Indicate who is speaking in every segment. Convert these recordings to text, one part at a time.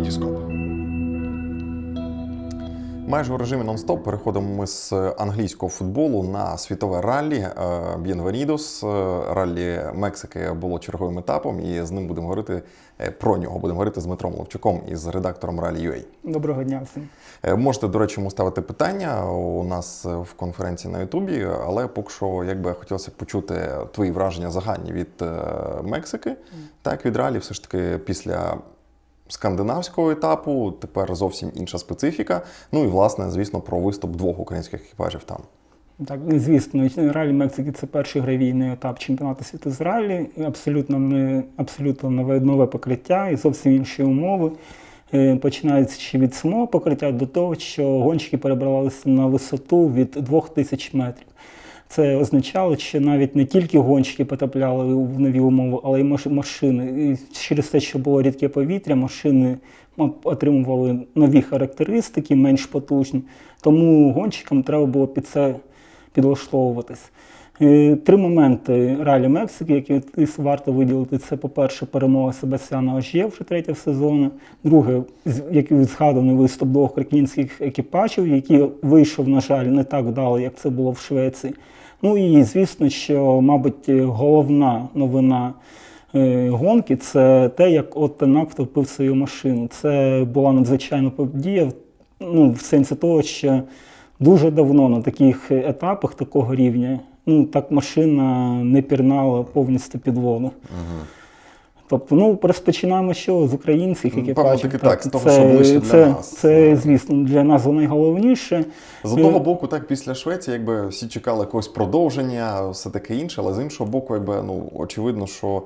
Speaker 1: Вітіскоп. Майже у режимі нон-стоп переходимо ми з англійського футболу на світове раллі Б'єнвенідос. Раллі Мексики було черговим етапом, і з ним будемо говорити е, про нього. Будемо говорити з Дмитром Ловчуком із редактором Ралі UA.
Speaker 2: Доброго дня всім.
Speaker 1: Е, Можете, до речі, йому ставити питання у нас в конференції на Ютубі, але поки що, якби хотілося почути твої враження загальні від е, Мексики, так від ралі, все ж таки після. Скандинавського етапу тепер зовсім інша специфіка. Ну і власне, звісно, про виступ двох українських екіпажів там.
Speaker 2: Так, звісно, ралі Мексики це перший гравійний етап чемпіонату світу з ралі. Абсолютно не абсолютно нове нове покриття і зовсім інші умови. Е, Починаючи від самого покриття до того, що гонщики перебралися на висоту від 2000 метрів. Це означало, що навіть не тільки гонщики потрапляли в нові умови, але й маш- машини. І через те, що було рідке повітря, машини отримували нові характеристики, менш потужні. Тому гонщикам треба було під це підлаштовуватись. Е, Три моменти ралі Мексики, які варто виділити, це, по-перше, перемога Себастьяна Ожє вже третього сезону. Друге, який згаданий виступ двох українських екіпажів, який вийшов, на жаль, не так вдало, як це було в Швеції. Ну і звісно, що, мабуть, головна новина е, гонки це те, як Оттенак втопив свою машину. Це була надзвичайна подія, ну, в сенсі того, що дуже давно на таких етапах такого рівня ну, так машина не пірнала повністю під воду. Тобто, ну, розпочинаємо що з українських
Speaker 1: Ну,
Speaker 2: екіпажів.
Speaker 1: певно, таки так, з того, що ближче для
Speaker 2: це,
Speaker 1: нас.
Speaker 2: Це, звісно, для нас найголовніше.
Speaker 1: З одного боку, так після Швеції, якби всі чекали якогось продовження, все таке інше, але з іншого боку, якби ну очевидно, що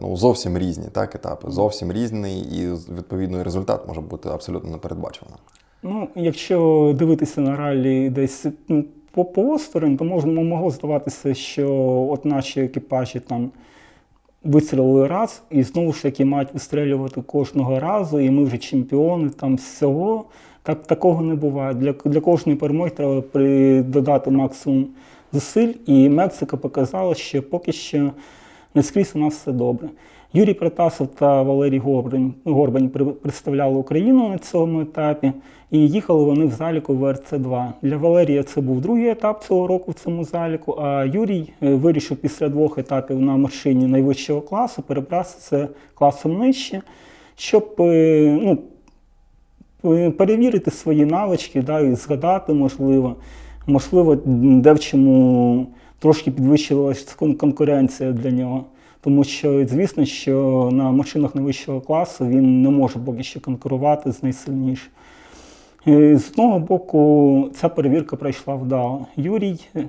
Speaker 1: ну зовсім різні так етапи, зовсім різний, і відповідно і результат може бути абсолютно непередбачуваним.
Speaker 2: Ну, якщо дивитися на раллі десь ну, по, постерам, то можна, могло здаватися, що от наші екіпажі там вистрілили раз і знову ж таки мають вистрілювати кожного разу, і ми вже чемпіони там всього. Так, такого не буває. Для, для кожної перемоги треба додати максимум зусиль, і Мексика показала, що поки що не скрізь у нас все добре. Юрій Протасов та Валерій Горбань, Горбань представляли Україну на цьому етапі, і їхали вони в заліку ВРЦ-2. Для Валерія це був другий етап цього року в цьому заліку, а Юрій е, вирішив після двох етапів на машині найвищого класу перебратися класом нижче, щоб е, ну, перевірити свої навички, да, і згадати, можливо, можливо, де в чому трошки підвищилася конкуренція для нього. Тому що, звісно, що на машинах найвищого класу він не може поки що конкурувати з найсильнішим. Е, З одного боку, ця перевірка пройшла вдало. Юрій е,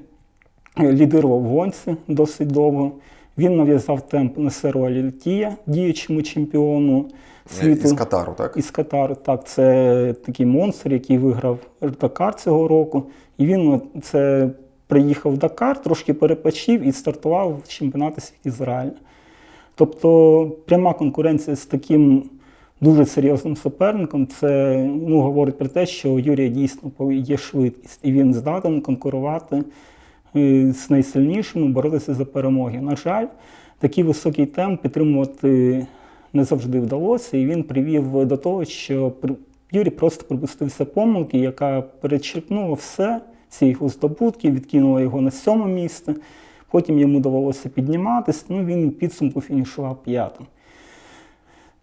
Speaker 2: лідирував гонці досить довго. Він нав'язав темп Несеру Алітія, діючому чемпіону світу.
Speaker 1: Із Катару, так?
Speaker 2: Із Катару, так, це такий монстр, який виграв Дакар цього року. І він це приїхав в Дакар, трошки перепочив і стартував в чемпіонаті світу Ізраїля. Тобто пряма конкуренція з таким дуже серйозним суперником, це ну, говорить про те, що у Юрія дійсно є швидкість, і він здатен конкурувати е, з найсильнішими, боротися за перемоги. На жаль, такий високий темп підтримувати не завжди вдалося, і він привів до того, що Юрій просто припустився помилки, яка перечерпнула все, всі його здобутки, відкинула його на сьоме місце. Потім йому довелося підніматися, ну він в підсумку фінішував п'ятим.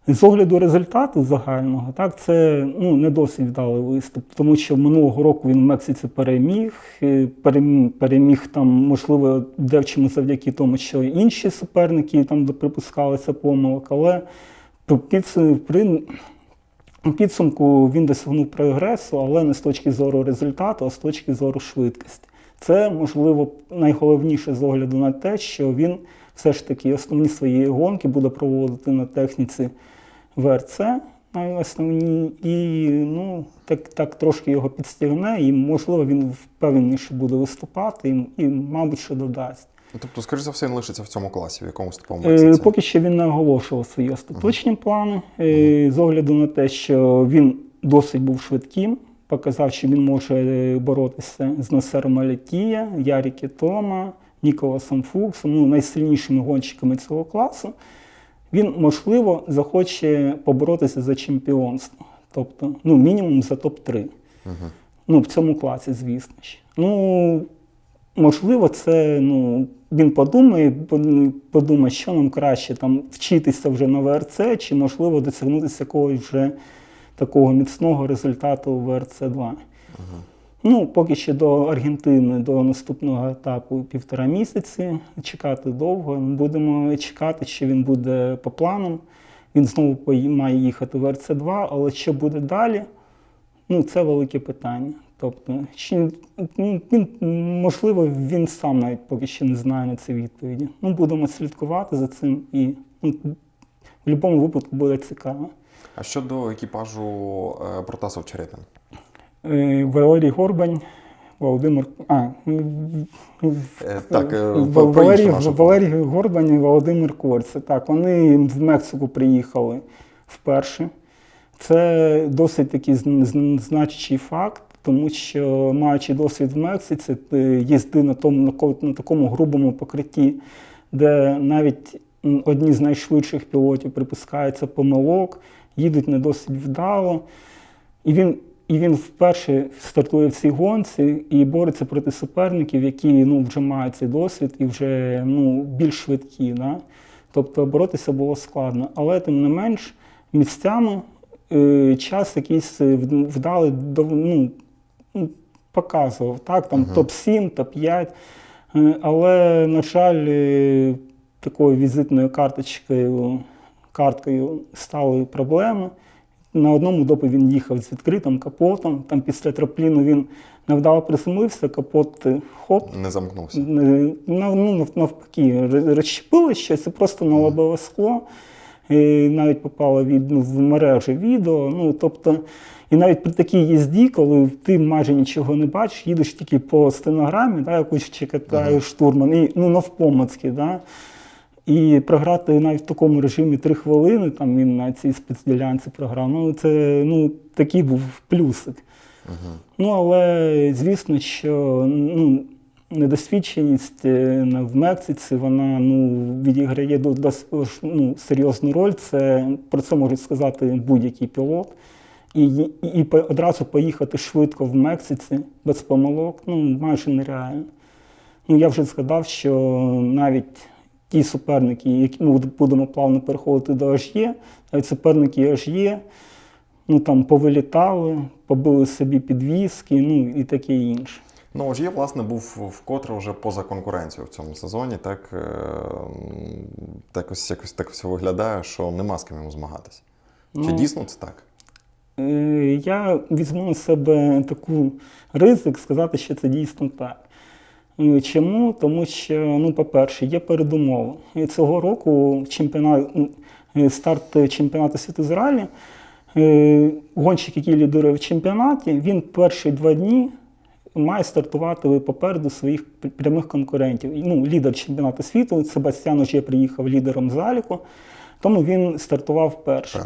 Speaker 2: З огляду результату загального, так, це ну, не досить вдалий виступ, тому що минулого року він в Мексиці переміг, е, переміг, переміг там, можливо, де в чому завдяки тому, що інші суперники там припускалися помилок, але підсу- при у підсумку він досягнув прогресу, але не з точки зору результату, а з точки зору швидкості. Це, можливо, найголовніше з огляду на те, що він все ж таки основні свої гонки буде проводити на техніці ВРЦ на основній, і ну, так, так трошки його підстігне, і, можливо, він впевненіше буде виступати і, і мабуть, що додасть.
Speaker 1: Ну, Тобто, скоріш за все, він лишиться в цьому класі, в якомусь типовому
Speaker 2: Е, Поки що він не оголошував свої остаточні плани. Е, З огляду на те, що він досить був швидким, показав, що він може е, боротися з Насером Алітія, Яріки Тома, Ніколасом Фуксом, ну, найсильнішими гонщиками цього класу. він, можливо, захоче поборотися за чемпіонство. Тобто, ну, мінімум за топ-3. Ну, в цьому класі, звісно ж. Ну, можливо, це ну, він подумає, подумає, що нам краще там вчитися вже на ВРЦ, чи можливо досягнутися якогось вже такого міцного результату в ВРЦ 2. Ну, поки ще до Аргентини, до наступного етапу півтора місяці. Чекати довго. Будемо чекати, що він буде по планам. Він знову має їхати в РЦ2, але що буде далі? Ну, це велике питання. Тобто, чи, ну, він, можливо, він сам навіть поки що не знає на це відповіді. Ну, будемо слідкувати за цим і ну, в будь-якому випадку буде цікаво.
Speaker 1: А щодо екіпажу е, Протасов Черепін?
Speaker 2: Е, Валерій Горбань, Володимир. А,
Speaker 1: Е, Так, е,
Speaker 2: Валерій, Валерій Горбань і Володимир Корце. Так, вони в Мексику приїхали вперше. Це досить такий зн- зн- значущий факт, тому що, маючи досвід в Мексиці, їзди на, тому, на, такому грубому покритті, де навіть одні з найшвидших пілотів припускаються помилок, їдуть не досить вдало. І він, і він вперше стартує в цій гонці і бореться проти суперників, які ну, вже мають цей досвід і вже ну, більш швидкі. Да? Тобто боротися було складно. Але тим не менш, місцями е, час якийсь е, вд- вдалий дов- ну, ну, показував. Так? Там топ-7, топ-5. Е, Але, на жаль, е, такою візитною карточкою, карткою стали проблеми. На одному допі він їхав з відкритим капотом. Там після трапліну він невдало приземлився, капот е, хоп.
Speaker 1: не замкнувся.
Speaker 2: е, нав- ну, навпаки, р- розщепило щось і просто налобило скло. І навіть попало від, ну, в мережу відео. Ну, тобто, і навіть при такій їзді, коли ти майже нічого не бачиш, їдеш тільки по стенограмі, да, якусь чекатає штурман, і ну, навпомацьки. Да, і програти навіть в такому режимі 3 хвилини, там він на цій спецділянці програв. Ну, це ну, такий був плюсик. Ну, але звісно, що ну, недосвідченість е, в Мексиці вона ну, відіграє досить ну, серйозну роль. Це про це може сказати будь-який пілот. І, і, і одразу поїхати швидко в Мексиці без помилок ну, майже нереально. Ну, я вже згадав, що навіть ті суперники, які ми будемо плавно переходити до HE, навіть суперники HE, ну там повилітали, побили собі підвіски, ну і таке інше.
Speaker 1: Ну, ж є, власне, був вкотре вже поза конкуренцією в цьому сезоні. Так, е, так ось якось так все виглядає, що нема з ким йому змагатися. Чи
Speaker 2: Ну,
Speaker 1: дійсно це так?
Speaker 2: Е, Я візьму на себе таку ризик сказати, що це дійсно так. Е, Чому? Тому що, ну, по-перше, є передумови. І Цього року чемпіонат, е, старт чемпіонату світу з ралі, гонщик, який лідирує в чемпіонаті, він перші два дні має стартувати попереду своїх прямих конкурентів. Ну, лідер чемпіонату світу, Себастьян уже приїхав лідером заліку, тому він стартував перший.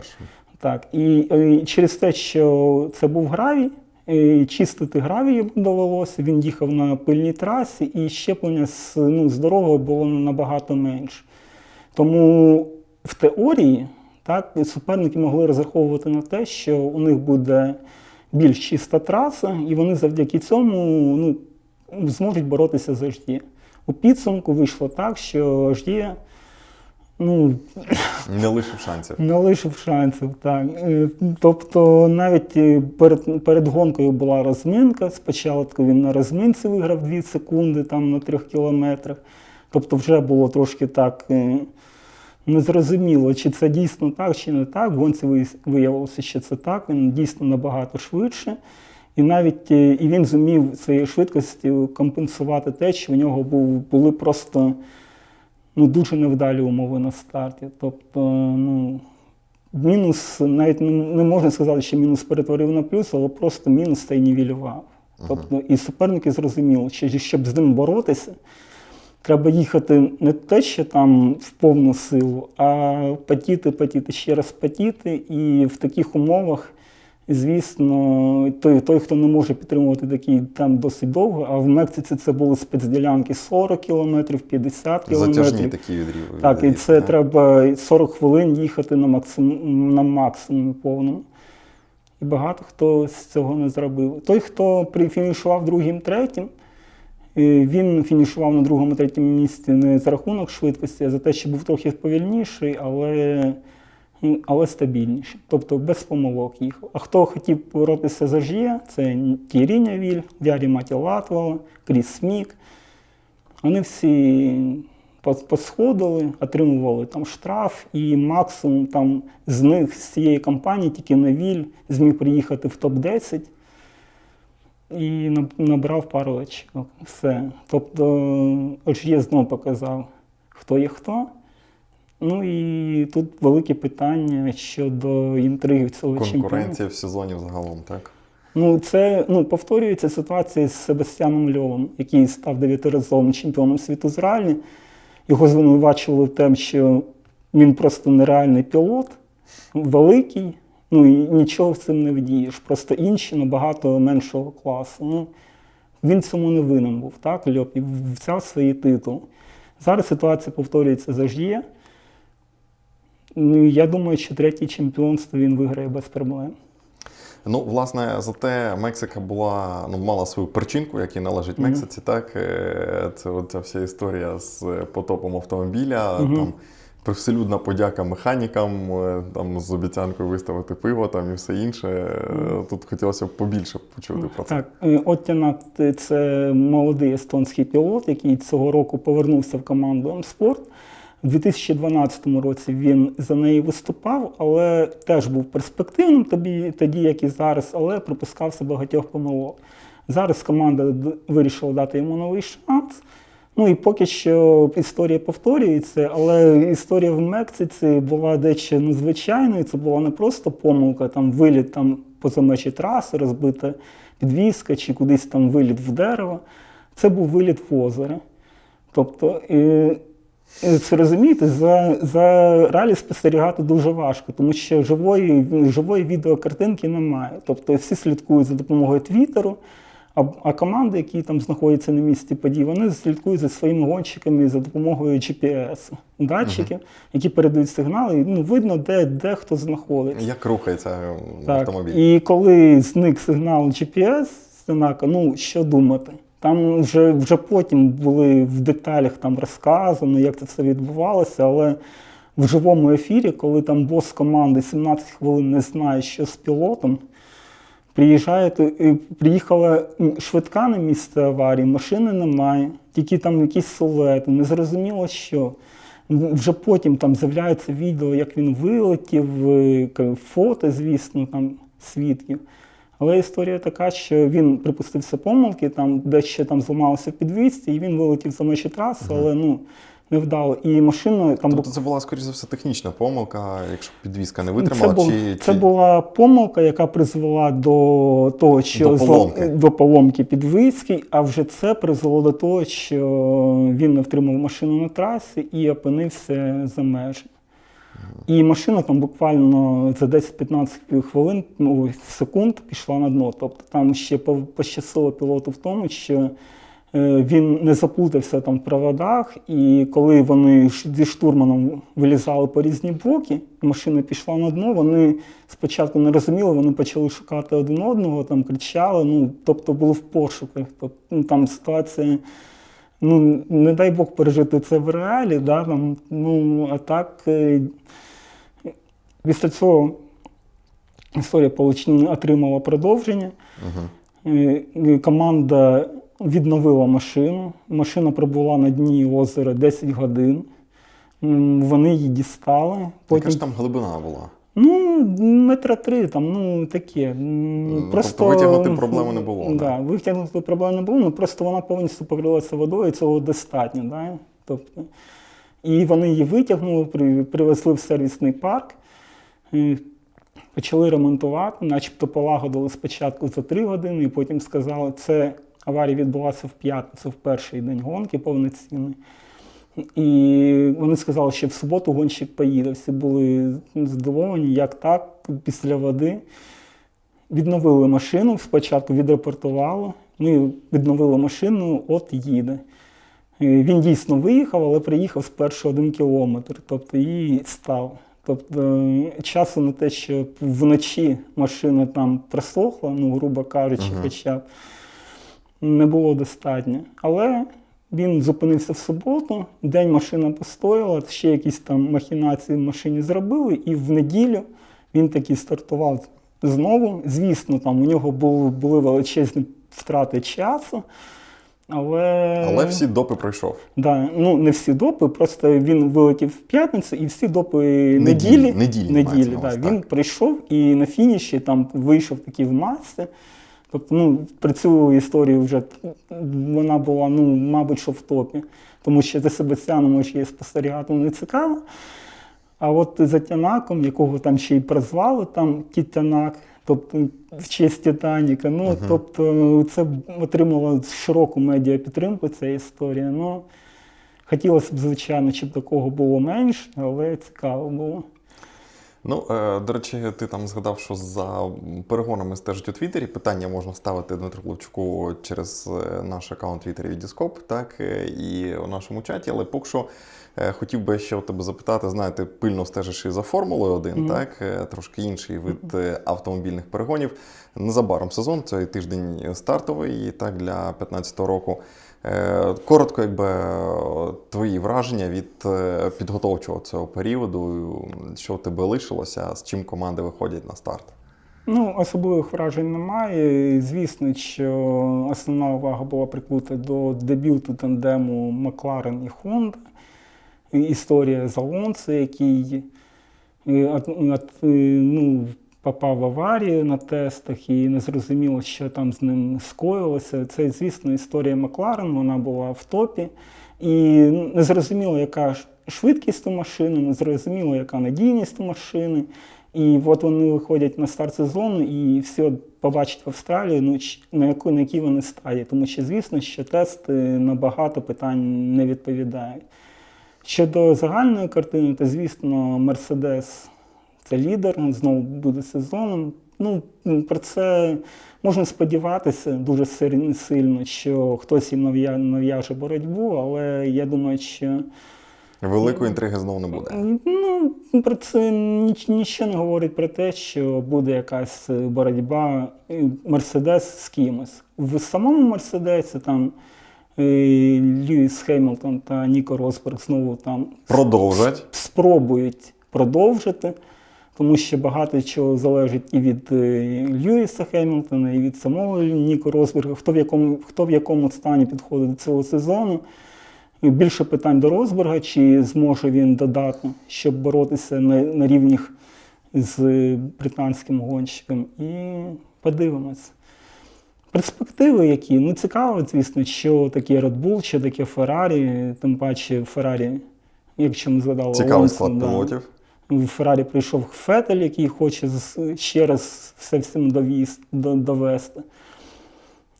Speaker 2: Так, і, е, через те, що це був гравій, е, чистити гравій йому довелося, він їхав на пильній трасі, і щеплення з, ну, з дорогою було набагато менше. Тому в теорії так, суперники могли розраховувати на те, що у них буде більш чиста траса, і вони завдяки цьому ну, зможуть боротися за HDE. У підсумку вийшло так, що HDE ну,
Speaker 1: Не лишив шансів.
Speaker 2: не лишив шансів, так. Е, Тобто навіть е, перед, перед гонкою була розминка. Спочатку він на розминці виграв 2 секунди там на 3 кілометрах. Тобто вже було трошки так е, незрозуміло, чи це дійсно так, чи не так. В гонці виявилося- виявилося, що це так, він дійсно набагато швидше. І навіть е, і він зумів своєю швидкістю компенсувати те, що в нього був, були просто ну, дуже невдалі умови на старті. Тобто, ну, мінус, навіть не, можна сказати, що мінус перетворив на плюс, але просто мінус та й нівелював. Тобто, і суперники зрозуміли, що щоб з ним боротися, треба їхати не те, що там в повну силу, а потіти, потіти, ще раз потіти. І в таких умовах звісно, той, той, хто не може підтримувати такий там досить довго, а в Мексиці це були спецділянки 40 кілометрів, 50
Speaker 1: Затяжні
Speaker 2: кілометрів.
Speaker 1: такі відріви.
Speaker 2: Так, і це
Speaker 1: відрізки,
Speaker 2: треба 40 хвилин їхати на максимум на максимумі повному. І багато хто з цього не зробив. Той, хто при- фінішував другим, третім, він фінішував на другому, третьому місці не за рахунок швидкості, а за те, що був трохи повільніший, але, але стабільніший. Тобто без помилок їхав. А хто хотів боротися за жиє, це Тірі Нявіль, Вярі Маті Латвала, Кріс Смік. Вони всі посходили, отримували там штраф, і максимум там з них, з цієї компанії, тільки Невіль зміг приїхати в топ-10 і набрав пару очок. Все. Тобто, ось я знову показав, хто є хто. Ну і тут велике питання щодо інтриги цього чемпіону.
Speaker 1: Конкуренція в сезоні взагалом, так?
Speaker 2: Ну, це ну, повторюється ситуація з Себастьяном Льовом, який став дев'ятиразовим чемпіоном світу з ралі. Його звинувачували в тому, що він просто нереальний пілот, великий, ну і нічого з цим не вдієш. Просто інші набагато меншого класу. Ну, він цьому не винен був, так, Льов, і взяв свої титули. Зараз ситуація повторюється за Жє. І я думаю, що третє чемпіонство він виграє без проблем.
Speaker 1: Ну, власне, зате Мексика була, ну, мала свою причинку, якій належить. Мексиці, так? Е, Це оця вся історія з потопом автомобіля,
Speaker 2: Мгм.
Speaker 1: там привселюдна подяка механікам, е, там з обіцянкою виставити пиво там і все інше. Е, Тут хотілося б побільше почути про це.
Speaker 2: Так, е, Оттянак – це молодий естонський пілот, який цього року повернувся в команду М-Спорт. У 2012 році він за неї виступав, але теж був перспективним тоді, тоді як і зараз, але припускався багатьох помилок. Зараз команда вирішила дати йому новий шанс. Ну і поки що історія повторюється, але історія в Мексиці була дещо незвичайною. Це була не просто помилка, там виліт там поза межі траси, розбита підвіска чи кудись там виліт в дерево. Це був виліт в озеро. Тобто, це розумієте, за, за ралі спостерігати дуже важко, тому що живої, живої відеокартинки немає. Тобто всі слідкують за допомогою Твіттеру, а, а команди, які там знаходяться на місці подій, вони слідкують за своїми гонщиками за допомогою GPS, датчиків, які передають сигнали, і ну, видно, де, де хто знаходиться.
Speaker 1: Як рухається е,
Speaker 2: Так.
Speaker 1: автомобіль?
Speaker 2: І коли зник сигнал GPS знака, ну що думати? Там вже, вже потім були в деталях там розказано, як це все відбувалося, але в живому ефірі, коли там бос команди 17 хвилин не знає, що з пілотом, приїжджає, приїхала швидка на місце аварії, машини немає, тільки там якісь силуети, незрозуміло що. Вже потім там з'являється відео, як він вилетів, е, фото, звісно, там свідків. Але історія така, що він припустився помилки, там дещо там зламалося в підвісці, і він вилетів за межі траси, але ну не вдало. І машина там
Speaker 1: Тобто це була, скоріш за все, технічна помилка, якщо підвізка не
Speaker 2: це,
Speaker 1: витримала,
Speaker 2: був,
Speaker 1: чи,
Speaker 2: це була помилка, яка призвела до того, що
Speaker 1: До поломки.
Speaker 2: до поломки підвиски, а вже це призвело до того, що він не втримав машину на трасі і опинився за межами. І машина там буквально за 10-15 хвилин, ну, секунд пішла на дно. Тобто там ще по- пощастило пілоту в тому, що е, він не заплутався там в проводах, і коли вони зі штурманом вилізали по різні боки, машина пішла на дно, вони спочатку не розуміли, вони почали шукати один одного, там кричали, ну, тобто були в пошуках. Тобто, ну, там ситуація, ну, не дай Бог пережити це в реалі, да, там, ну, а так. е, Після цього історія отримала продовження. Е, Команда відновила машину. Машина пробула на дні озера 10 годин. Вони її дістали.
Speaker 1: Яка ж там глибина була?
Speaker 2: Ну, метра три, там, ну таке.
Speaker 1: Ну,
Speaker 2: Просто,
Speaker 1: тобто витягнути проблеми не було,
Speaker 2: Да,
Speaker 1: да?
Speaker 2: витягнути проблем не було, ну просто вона повністю покрилася водою, цього достатньо. Да? Тобто, і вони її витягнули, привезли в сервісний парк. Почали ремонтувати, начебто полагодили спочатку за три години, і потім сказали, це аварія відбулася в п'ятницю, в перший день гонки повноцінний. І вони сказали, що в суботу гонщик поїде. Всі були здивовані, як так, після води. відновили машину, спочатку відрепортували. Ми відновили машину, от їде. Він дійсно виїхав, але приїхав спершу один кілометр, тобто і став. Тобто часу на те, щоб вночі машина там просохла, ну, грубо кажучи,
Speaker 1: Мгм.
Speaker 2: хоча б не було достатньо. Але він зупинився в суботу, день машина постояла, ще якісь там махінації в машині зробили, і в неділю він таки стартував знову. Звісно, там у нього були, були величезні втрати часу. Але,
Speaker 1: Але всі допи пройшов.
Speaker 2: Да, ну не всі допи, просто він вилетів в п'ятницю і всі допи
Speaker 1: Неділі,
Speaker 2: неділі.
Speaker 1: неділі
Speaker 2: неділі да, він прийшов і на фініші там вийшов такий в масці. Тобто, ну, при цю історію вже вона була, ну, мабуть, що в топі. Тому що за Себастьяном може її спостерігати не цікаво. А от за Тянаком, якого там ще й прозвали, там Тітянак, тобто в честь Титаніка. Ну,
Speaker 1: Мгм.
Speaker 2: тобто, це отримало широку медіапідтримку, ця історія. Ну, хотілося б, звичайно, щоб такого було менше, але цікаво було.
Speaker 1: Ну, е, до речі, ти там згадав, що за перегонами стежить у Твіттері. Питання можна ставити Дмитру Левчуку через е, наш аккаунт Твіттері Відіскоп, так, е, і у нашому чаті. Але поки що хотів би ще у тебе запитати, знаєте, пильно стежиш і за Формулою 1,
Speaker 2: Мгм.
Speaker 1: так? Е, Трошки інший вид автомобільних перегонів. Незабаром сезон, цей тиждень стартовий, так, для 15-го року. Е, Коротко, якби твої враження від е, підготовчого цього періоду, що в тебе лишилося, з чим команди виходять на старт?
Speaker 2: Ну, особливих вражень немає. Звісно, що основна увага була прикута до дебюту тандему Макларен і. І Історія з Алонсо, який е, ну, попав в аварію на тестах і не зрозуміло, що там з ним скоїлося. Це, звісно, історія Макларен, вона була в топі. І не зрозуміло, яка швидкість у машини, не зрозуміло, яка надійність у машини. І от вони виходять на старт сезону і от побачать в Австралії, ну, на, яку, на якій вони стадії. Тому що, звісно, що тести на багато питань не відповідають. Щодо загальної картини, то, звісно, Мерседес це лідер, він знову буде сезоном. Ну, про це можна сподіватися дуже сильно, що хтось їм нав'яже боротьбу, але я думаю, що
Speaker 1: Великої інтриги знову не буде.
Speaker 2: Ну, про це ніч, нічого не говорить про те, що буде якась боротьба е, Мерседес з кимось. В самому Мерседесі там е, Льюіс Хемілтон та Ніко Росберг знову там
Speaker 1: Продовжать.
Speaker 2: спробують продовжити, тому що багато чого залежить і від е, Льюіса Хемілтона, і від самого Ніко Росберга, хто в якому, хто в якому стані підходить до цього сезону. І Більше питань до Росберга, чи зможе він додати, щоб боротися на, на рівнях з британським гонщиком. І подивимось. Перспективи які? Ну, цікаво, звісно, що таке Red Bull, що таке Феррарі, тим паче Феррарі, якщо ми згадали.
Speaker 1: Цікавий
Speaker 2: Алонсо,
Speaker 1: склад
Speaker 2: да.
Speaker 1: пілотів.
Speaker 2: В Феррарі прийшов Фетель, який хоче ще раз все всім довіз, до- довести.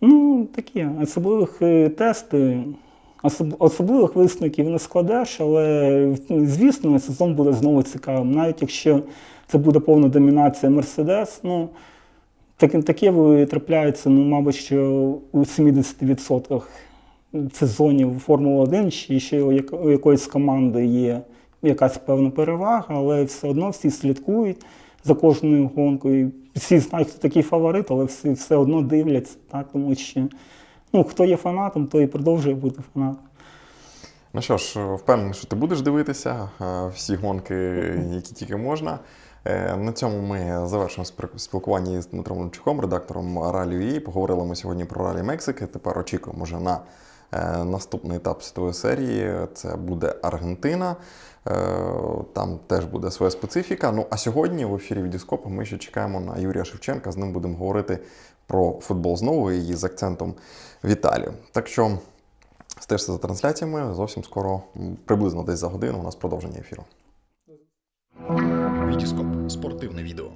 Speaker 2: Ну, такі особливих е, тести, особ- особливих висновків не складеш, але звісно, сезон буде знову цікавим. Навіть якщо це буде повна домінація Мерседес, ну таке, таке трапляється, ну, мабуть, що у 70% сезонів Формули 1, чи ще у якоїсь команди є якась певна перевага, але все одно всі слідкують за кожною гонкою. Всі знають, хто такий фаворит, але всі все одно дивляться, так? тому що ну, хто є фанатом, той і продовжує бути фанатом.
Speaker 1: Ну що ж, впевнений, що ти будеш дивитися е, всі гонки, які тільки можна. Е, На цьому ми завершимо спілкування з Дмитром Лунчуком, редактором Ралі.ua. Поговорили ми сьогодні про Ралі Мексики. Тепер очікуємо вже на е, наступний етап світової серії. Це буде Аргентина. Е, Там теж буде своя специфіка. Ну а сьогодні в ефірі Відіскопа ми ще чекаємо на Юрія Шевченка. З ним будемо говорити про футбол знову і з акцентом в Італію. Так що. Стежте за трансляціями. Зовсім скоро, приблизно десь за годину, у нас продовження ефіру.
Speaker 3: Вітіскоп спортивне відео.